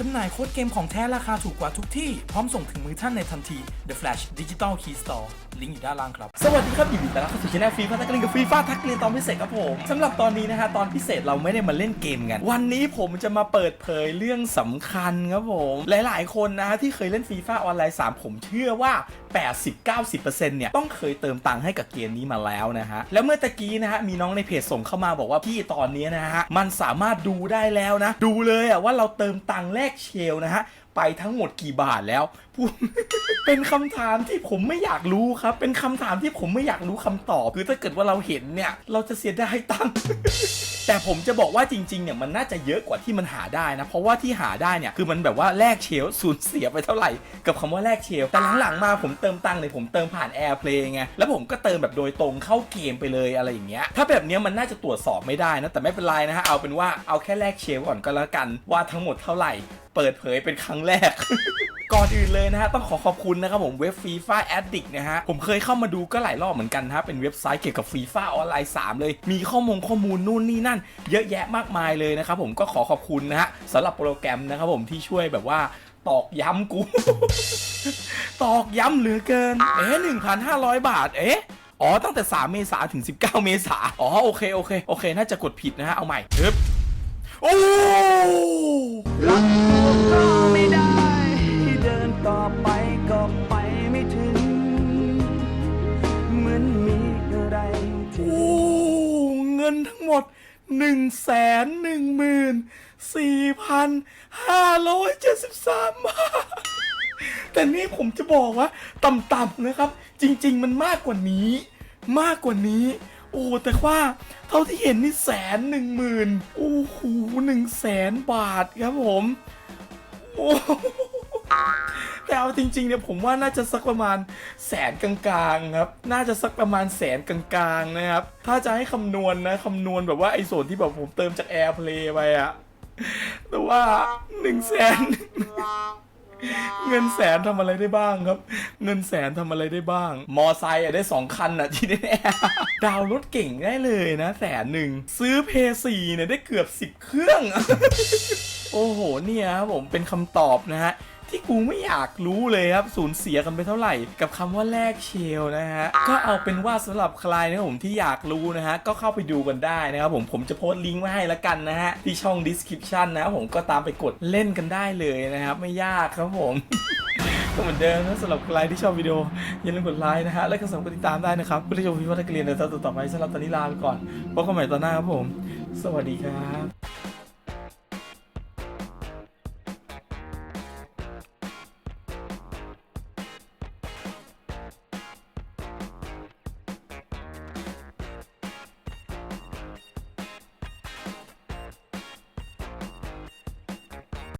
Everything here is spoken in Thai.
จำหน่ายโค้ดเกมของแท้ราคาถูกกว่าทุกที่ พร้อมส่งถึงมือท่านในทันที The Flash Digital Key Store ลิงก์อยู่ด้านล่างครับ สวัสดีครับยินดีต้อนรับเข้าสู่ช่องฟรีฟ้าทักเรียนกับฟรีฟ้าทักเรียนตอนพิเศษครับผมสำหรับตอนนี้นะฮะตอนพิเศษเราไม่ได้มาเล่นเกมกัน วันนี้ผมจะมาเปิดเผยเรื่องสำคัญครับผม หลาย ๆ คนนะฮะที่เคยเล่นฟีฟ่าออนไลน์3ผมเชื่อว่า 80-90%เนี่ยต้องเคยเติมตังค์ให้กับเกมนี้มาแล้วนะฮะแล้วเมื่อตะกี้นะฮะมีน้องในเพจส่งเข้ามาบอกว่าพี่ตอนนี้นะฮะมันสามารถดูได้แล้วนะ ดูเลยอะว่าเราเติมตังค์แลกเชลนะฮะ ไปทั้งหมดกี่บาทแล้วพูดเป็นคำถามที่ผมไม่อยากรู้ครับ เป็นคำถามที่ผมไม่อยากรู้คำตอบ คือถ้าเกิดว่าเราเห็นเนี่ย เราจะเสียดายตังค์แต่ผมจะบอกว่าจริงๆ เนี่ยมันน่าจะเยอะกว่าที่มันหาได้นะ เพราะว่าที่หาได้เนี่ยคือมันแบบว่าแลกเชลสูญเสียไปเท่าไหร่ กับคำว่าแลกเชลแต่หลังๆมาผมเติมตังค์เนี่ยผมเติมผ่าน AirPlay ไงแล้วผมก็เติมแบบโดยตรงเข้าเกมไปเลยอะไรอย่างเงี้ยถ้าแบบเนี้ยมันน่าจะตรวจสอบไม่ได้นะแต่ไม่เป็นไรนะฮะเอาเป็นว่าเอาแค่แลกเชลก่อนก็แล้วกันว่าทั้งหมดเท่าไหร่ เปิดเผยเป็นครั้งแรก ก่อนอื่นเลยนะฮะต้องขอขอบคุณนะครับผมเว็บฟีฟ่าแอดดิกนะฮะผมเคยเข้ามาดูก็หลายรอบเหมือนกันนะเป็นเว็บไซต์เกี่ยวกับฟีฟ่าออนไลน์ 3 เลย มีข้อมูลข้อมูลนู่นนี่นั่น เยอะแยะมากมายเลยนะครับผมก็ขอขอบคุณนะฮะสำหรับโปรแกรมนะครับผมที่ช่วยแบบว่าตอกย้ำกู ตอกย้ำเหลือเกิน เอ๊ะ1,500บาท เอ๊ะ อ๋อ ตั้งแต่ 3 เมษาถึง 19 เมษาอ๋อ โอเค โอเค โอเค น่าจะกดผิดนะฮะ เอาใหม่ฮึบโอ้ งินทั้งหมด 1 1 4 5 7 3 บาท แต่นี่ผมจะบอกว่าต่ำๆนะครับ จริง ๆ มันมากกว่านี้ มากกว่านี้ โอ้ แต่ว่าเท่าที่เห็นนี่แสนหนึ่งหมื่นโอ้โหหนึ่งแสนบาทครับผม โอ้ เอาจริงๆเนี่ยผมว่าน่าจะสักประมาณแสนกลางๆครับ น่าจะสักประมาณแสนกลางๆนะครับ ถ้าจะให้คำนวณนะคำนวณแบบว่าไอ้ส่วนที่แบบผมเติมจาก AirPlay ไปอะแต่ว่าหนึ่งแสนเงินแสนทำอะไรได้บ้างครับ เงินแสนทำอะไรได้บ้าง มอไซค์ได้สองคันอะที่แน่ดาวรถเก่งได้เลยนะแสนหนึ่ง ซื้อเพย์สี่เนี่ยได้เกือบสิบเครื่อง โอ้โหเนี่ยครับผมเป็นคำตอบนะฮะ ที่กูไม่อยากรู้เลยครับสูญเสียกันไปเท่าไหร่ กับคำว่าแลกเชลนะฮะก็เอาเป็นว่าสำหรับใครนะครับผมที่อยากรู้นะฮะก็เข้าไปดูกันได้นะครับผมผมจะโพสต์ลิงก์ไว้ให้ละกันนะฮะที่ช่อง description นะผมก็ตามไปกดเล่นกันได้เลยนะครับไม่ยากครับผมก็เหมือนเดิมนะสำหรับใครที่ชอบวิดีโอ อย่าลืมกดไลค์นะฮะ และก็สามารถติดตามได้นะครับเพื่อที่จะชมวิดีโอนักเรียนในตอนต่อไปสำหรับตอนนี้ลาไปก่อนพบกันใหม่ตอนหน้าครับผม สวัสดีครับ